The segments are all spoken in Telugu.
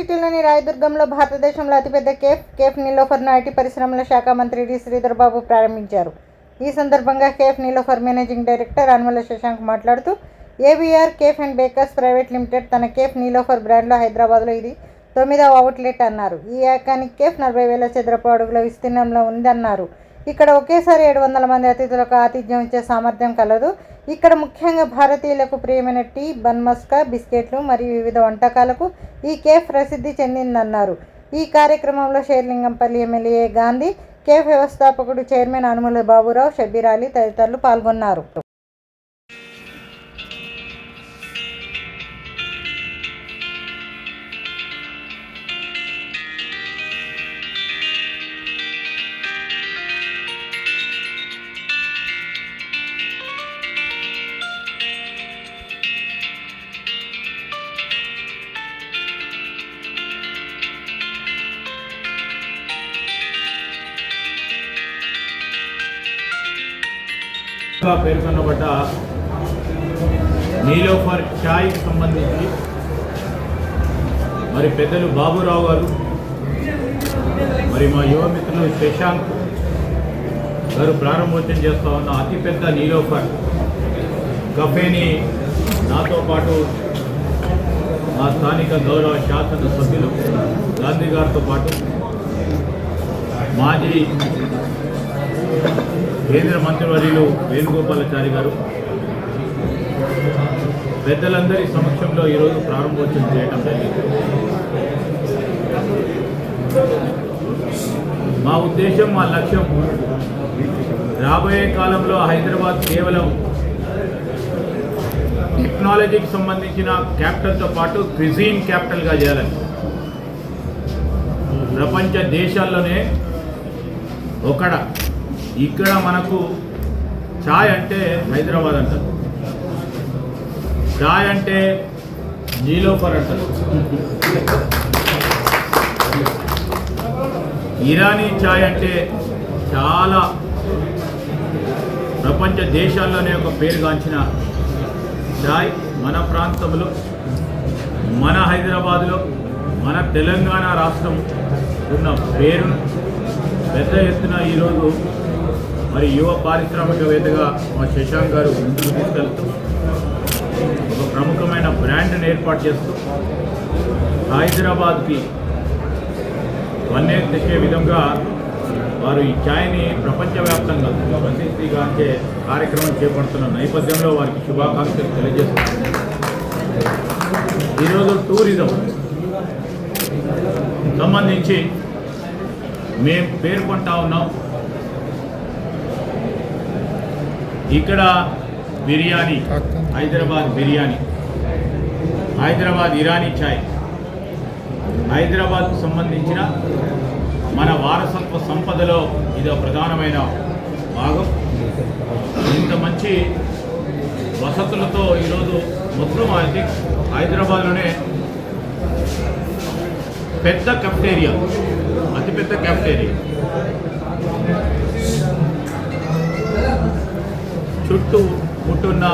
సిటీలోని రాయదుర్గంలో భారతదేశంలో అతిపెద్ద కేఫ్ కేఫ్ నిలోఫర్ను ఐటీ పరిశ్రమల శాఖ మంత్రి డి. శ్రీధర్ బాబు ప్రారంభించారు. ఈ సందర్భంగా cafe Niloufer managing director Anumala Shashank మాట్లాడుతూ ABR cafe and bakers private limited తన కేఫ్ నీలోఫర్ బ్రాండ్లో హైదరాబాద్లో ఇది తొమ్మిదవ అవుట్లెట్ అన్నారు. ఈ ఏకానిక్ కేఫ్ నలభై వేల చదరపు అడుగుల విస్తీర్ణంలో ఉందన్నారు. ఇక్కడ ఒకేసారి ఏడు వందల మంది అతిథులకు ఆతిథ్యం ఇచ్చే సామర్థ్యం కలదు. ఇక్కడ ముఖ్యంగా భారతీయులకు ప్రియమైన టీ బన్ మస్కా బిస్కెట్లు మరియు వివిధ వంటకాలకు ఈ కేఫ్ ప్రసిద్ధి చెందిందన్నారు. ఈ కార్యక్రమంలో షేర్లింగంపల్లి ఎమ్మెల్యే గాంధీ కేఫ్ వ్యవస్థాపకుడు చైర్మన్ అనుమల బాబురావు షబీర్ అలీ తదితరులు పాల్గొన్నారు. పేర్కొనబడ్డ నీలోఫర్ ఛాయ్కి సంబంధించి మరి పెద్దలు బాబురావు గారు మరి మా యువ మిత్రులు శశాంక్ గారు ప్రారంభోత్సవం చేస్తా ఉన్న అతిపెద్ద నీలోఫర్ కఫేని నాతో పాటు మా స్థానిక గౌరవ శాసన సభ్యులు గాంధీ గారితో పాటు మాజీ కేంద్ర మంత్రివర్యులు వేణుగోపాలాచారి గారు. పెద్దలందరి సమక్షంలో ఈరోజు ప్రారంభోత్సవం చేయడం జరిగింది. మా ఉద్దేశం మా లక్ష్యం రాబోయే కాలంలో హైదరాబాద్ కేవలం టెక్నాలజీకి సంబంధించిన క్యాపిటల్తో పాటు క్రిజీన్ క్యాపిటల్గా చేయాలని. ప్రపంచ దేశాల్లోనే ఒకడ ఇక్కడ మనకు ఛాయ్ అంటే హైదరాబాద్ అంటారు. ఛాయ్ అంటే నీలోఫర్ అంటారు. ఇరానీ ఛాయ్ అంటే చాలా ప్రపంచ దేశాల్లోనే ఒక పేరుగాంచిన ఛాయ్ మన ప్రాంతంలో మన హైదరాబాద్లో మన తెలంగాణ రాష్ట్రం ఉన్న పేరును పెద్ద ఎత్తున ఈరోజు మరి యువ పారిశ్రామికవేత్తగా మా శశాంక్ గారు ముందుకు తీసుకెళ్తూ ఒక ప్రముఖమైన బ్రాండ్ని ఏర్పాటు చేస్తూ హైదరాబాద్కి వన్నే తెచ్చే విధంగా వారు ఈ ఛాయ్ని ప్రపంచవ్యాప్తంగా ప్రసిద్ధిగాంచే కార్యక్రమం చేపడుతున్న నేపథ్యంలో వారికి శుభాకాంక్షలు తెలియజేస్తున్నారు ఈరోజు టూరిజం సంబంధించి మేము పేర్కొంటా ఉన్నాం. ఇక్కడ బిర్యానీ హైదరాబాద్ బిర్యానీ హైదరాబాద్ ఇరానీ ఛాయ్ హైదరాబాద్కు సంబంధించిన మన వారసత్వ సంపదలో ఇది ప్రధానమైన భాగం. ఇంత మంచి వసతులతో ఈరోజు మొత్తం అయితే హైదరాబాద్లోనే పెద్ద కెఫ్టేరియా అతిపెద్ద కెఫ్టేరియా చుట్టూ ఉంటున్న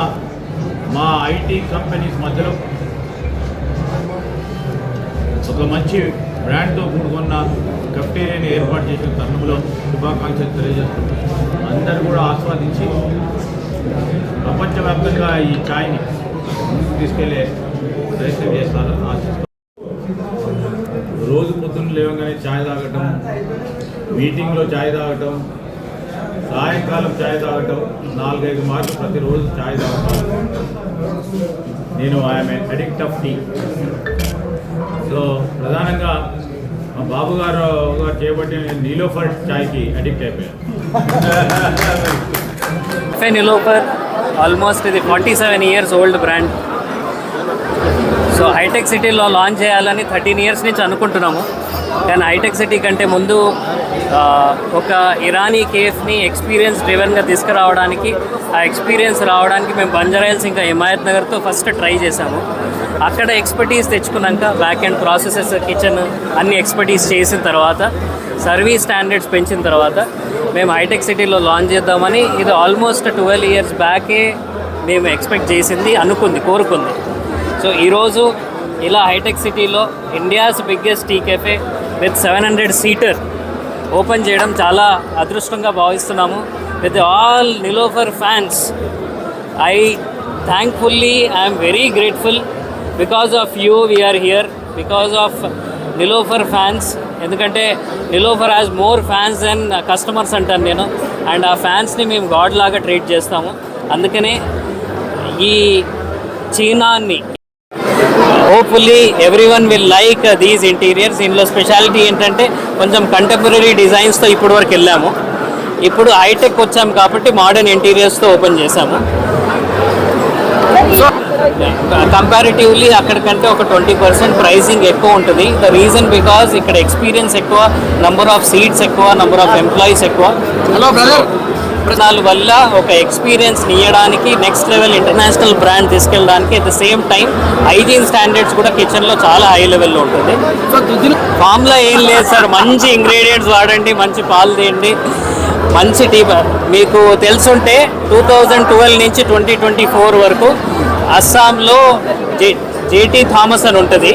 మా ఐటీ కంపెనీస్ మధ్యలో ఒక మంచి బ్రాండ్తో కూడుకున్న కెఫ్టేరియాని ఏర్పాటు చేసిన తరుణంలో శుభాకాంక్షలు తెలియజేస్తున్నాం అందరూ కూడా ఆస్వాదించి ప్రపంచవ్యాప్తంగా ఈ ఛాయ్ని తీసుకెళ్ళే ప్రయత్నం చేస్తారని ఆశిస్తాం రోజు పొద్దున్న లేవగానే ఛాయ్ తాగటం మీటింగ్లో ఛాయ్ తాగటం సాయంకాలం ఛాయ్ తాగటం నాలుగైదు మార్లు ప్రతిరోజు ఛాయ్ తాగటం నేను I'm addict of tea. So ప్రధానంగా మా బాబు గారు గారు చేపట్టిన నేను నీలోఫర్ ఛాయ్కి అడిక్ట్ అయిపోయాను. నీలోఫర్ ఆల్మోస్ట్ ఇది forty seven years old brand. So Hitec సిటీలో లాంచ్ చేయాలని థర్టీన్ ఇయర్స్ నుంచి అనుకుంటున్నాము. కానీ హైటెక్ సిటీ కంటే ముందు ఒక ఇరానీ కేఫ్ని ఎక్స్పీరియన్స్ డ్రివెన్గా తీసుకురావడానికి ఆ ఎక్స్పీరియన్స్ రావడానికి మేము బంజారాయిల్స్ ఇంకా హిమాయత్ నగర్తో ఫస్ట్ ట్రై చేసాము అక్కడ ఎక్స్పర్టీస్ తెచ్చుకున్నాక బ్యాక్ అండ్ ప్రాసెసెస్ కిచెన్ అన్ని ఎక్స్పర్టీస్ చేసిన తర్వాత సర్వీస్ స్టాండర్డ్స్ పెంచిన తర్వాత మేము హైటెక్ సిటీలో లాంచ్ చేద్దామని ఇది ఆల్మోస్ట్ ట్వెల్వ్ ఇయర్స్ బ్యాకే మేము ఎక్స్పెక్ట్ చేసింది అనుకుంది కోరుకుంది. సో ఈరోజు ఇలా హైటెక్ సిటీలో India's biggest tea cafe with seven hundred seater open చేయడం చాలా అదృష్టంగా భావిస్తున్నాము. With all Niloufer fans I thankfully I'm very grateful because of you we're here because of Niloufer fans. ఎందుకంటే Niloufer has more fans than customers అంటాను నేను. అండ్ ఆ ఫ్యాన్స్ని మేము గాడ్ లాగా ట్రీట్ చేస్తాము. అందుకనే ఈ చీనాన్ని hopefully everyone will like these interiors ఇందులో స్పెషాలిటీ ఏంటంటే కొంచెం కంటెంపరీ డిజైన్స్తో ఇప్పుడు వరకు వెళ్ళాము. ఇప్పుడు హైటెక్ వచ్చాము కాబట్టి మోడర్న్ ఇంటీరియర్స్తో ఓపెన్ చేశాము. కంపారిటివ్లీ అక్కడికంటే ఒక ట్వంటీ పర్సెంట్ ప్రైసింగ్ ఎక్కువ ఉంటుంది. ద రీజన్ బికాస్ ఇక్కడ ఎక్స్పీరియన్స్ ఎక్కువ నంబర్ ఆఫ్ సీట్స్ ఎక్కువ నంబర్ ఆఫ్ ఎంప్లాయీస్ ఎక్కువ. హలో బ్రదర్ దాని వల్ల ఒక ఎక్స్పీరియన్స్ ఇవ్వడానికి నెక్స్ట్ లెవెల్ ఇంటర్నేషనల్ బ్రాండ్ తీసుకెళ్ళడానికి at the same time hygiene standards కూడా కిచెన్లో చాలా హై లెవెల్లో ఉంటుంది. సో ఫామ్లో ఏం లేదు సార్ మంచి ఇంగ్రీడియంట్స్ వాడండి మంచి పాలు తీయండి మంచి టీ మీకు తెలుసుంటే టూ థౌజండ్ ట్వెల్వ్ నుంచి ట్వంటీ ట్వంటీ ఫోర్ వరకు అస్సాంలో జే జేటీ థామస్ అని ఉంటుంది.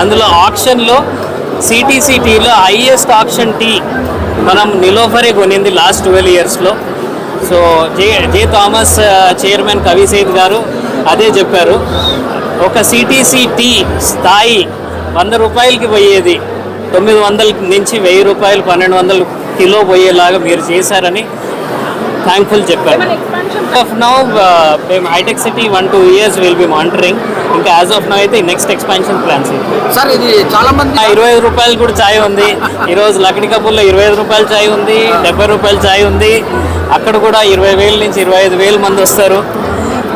అందులో ఆప్షన్లో సిటీసీ టీలో హైయెస్ట్ ఆప్షన్ టీ మనం నిలోఫరే కొనింది లాస్ట్ ట్వెల్వ్ ఇయర్స్లో so J J Thomas uh, chairman Kavi Seth గారు అదే చెప్పారు. ఒక సిటీసీ టీ స్థాయి వంద రూపాయలకి పోయేది. తొమ్మిది వందల నుంచి వెయ్యి రూపాయలు పన్నెండు వందలు కిలో పోయేలాగా మీరు చేశారని థ్యాంక్ఫుల్ చెప్పారు ఆఫ్ నౌ మేము Hitech City one two years will be monitoring ఇంకా యాజ్ ఆఫ్ నౌ అయితే నెక్స్ట్ ఎక్స్పాన్షన్ ప్లాన్స్ సార్ ఇది చాలా మంది ఇరవై ఐదు రూపాయలు కూడా చాయ్ ఉంది. ఈరోజు లక్డీ కపూర్లో ఇరవై ఐదు రూపాయల చాయ్ ఉంది డెబ్బై రూపాయల చాయ్ ఉంది. అక్కడ కూడా ఇరవై వేల నుంచి ఇరవై ఐదు వేల మంది వస్తారు.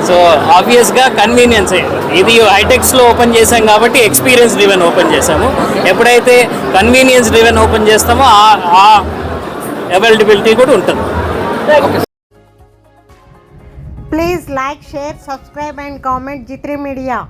సో ఆబ్వియస్గా కన్వీనియన్స్ ఇది హైటెక్స్లో ఓపెన్ చేసాం కాబట్టి ఎక్స్పీరియన్స్ డ్రివెన్ ఓపెన్ చేసాము ఎప్పుడైతే కన్వీనియన్స్ డ్రివెన్ ఓపెన్ చేస్తామో ఆ అవైలబిలిటీ కూడా ఉంటుంది. Please like, share, subscribe and comment G3 Media.